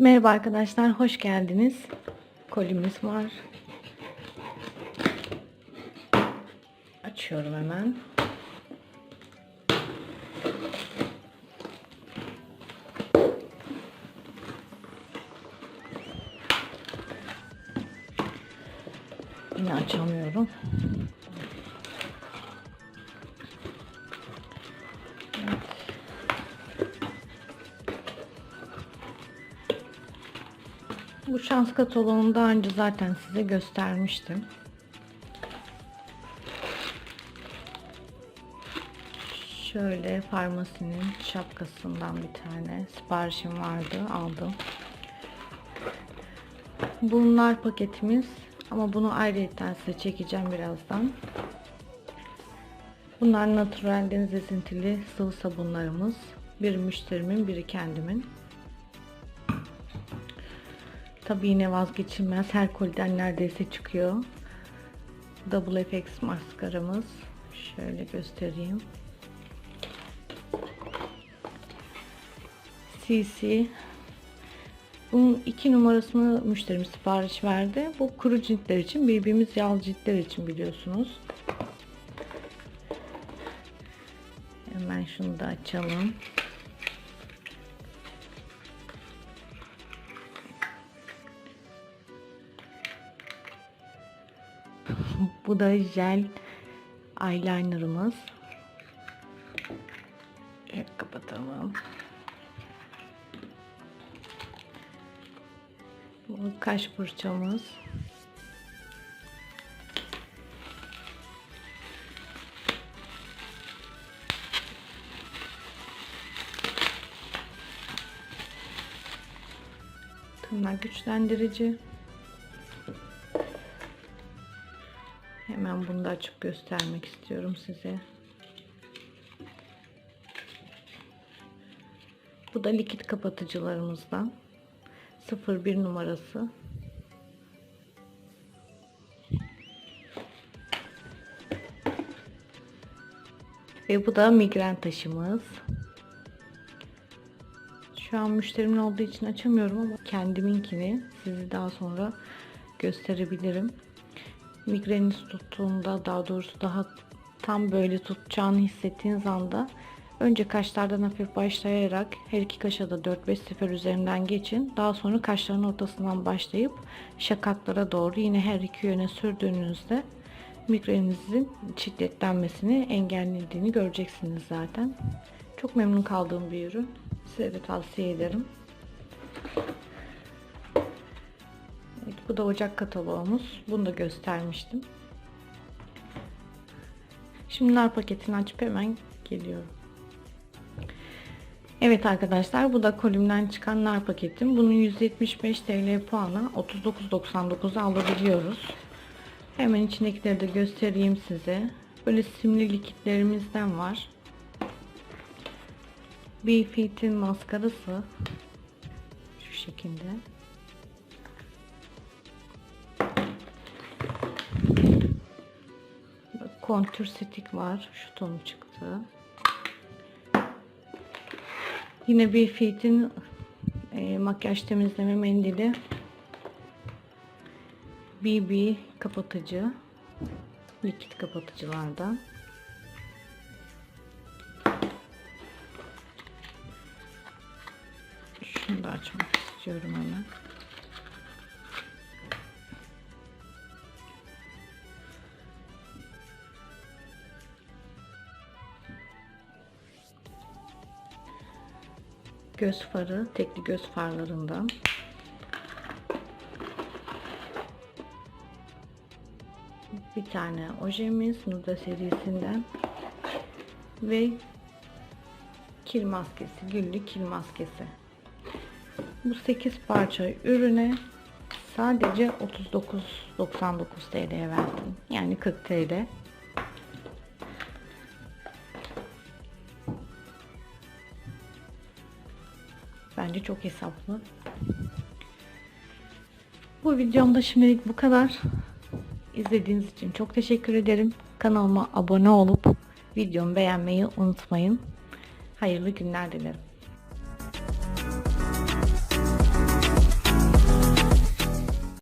Merhaba arkadaşlar, hoş geldiniz. Kolimiz var. Açıyorum hemen. Yine açamıyorum. Bu şans kataloğunu daha önce zaten size göstermiştim. Şöyle farmasinin şapkasından bir tane siparişim vardı aldım. Bunlar paketimiz ama bunu ayrıyetten size çekeceğim birazdan. Bunlar natural deniz esintili sıvı sabunlarımız. Biri müşterimin biri kendimin. Tabii yine vazgeçilmez. Her koliden neredeyse çıkıyor. Double FX maskaramız. Şöyle göstereyim. CC. Bunun iki numarasını müşterim sipariş verdi. Bu kuru ciltler için, birbirimiz yağlı ciltler için biliyorsunuz. Hemen şunu da açalım. Bu da jel eyelinerımız. Evet, kapatalım. Bu kaş fırçamız. Tırnak güçlendirici. Hemen bunu da açıp göstermek istiyorum size. Bu da likit kapatıcılarımızdan. 01 numarası. Ve bu da migren taşımız. Şu an müşterimin olduğu için açamıyorum ama kendiminkini sizi daha sonra gösterebilirim. Migreniniz tuttuğunda daha doğrusu daha tam böyle tutacağını hissettiğiniz anda önce kaşlardan hafif başlayarak her iki kaşa da 4-5 sefer üzerinden geçin. Daha sonra kaşların ortasından başlayıp şakaklara doğru yine her iki yöne sürdüğünüzde migreninizin şiddetlenmesini engellediğini göreceksiniz zaten. Çok memnun kaldığım bir ürün. Size de tavsiye ederim. Bu da ocak kataloğumuz. Bunu da göstermiştim. Şimdi nar paketini açıp hemen geliyorum. Evet arkadaşlar bu da kolimden çıkan nar paketim. Bunun 175 TL puanı 39.99'a alabiliyoruz. Hemen içindekileri de göstereyim size. Böyle simli likitlerimizden var. Beefeat'in maskarası şu şekilde. Kontür stick var. Şu tonu çıktı. Yine Beefeat'in e, makyaj temizleme mendili. BB kapatıcı. Likit kapatıcılardan. Şunu da açmak istiyorum hemen. Göz farı, tekli göz farlarından. Bir tane ojemiz Nuda serisinden ve kil maskesi, güllü kil maskesi. Bu 8 parça ürüne sadece 39.99 TL'ye verdim. Yani 40 TL. Bence çok hesaplı. Bu videomda şimdilik bu kadar. İzlediğiniz için çok teşekkür ederim. Kanalıma abone olup videomu beğenmeyi unutmayın. Hayırlı günler dilerim.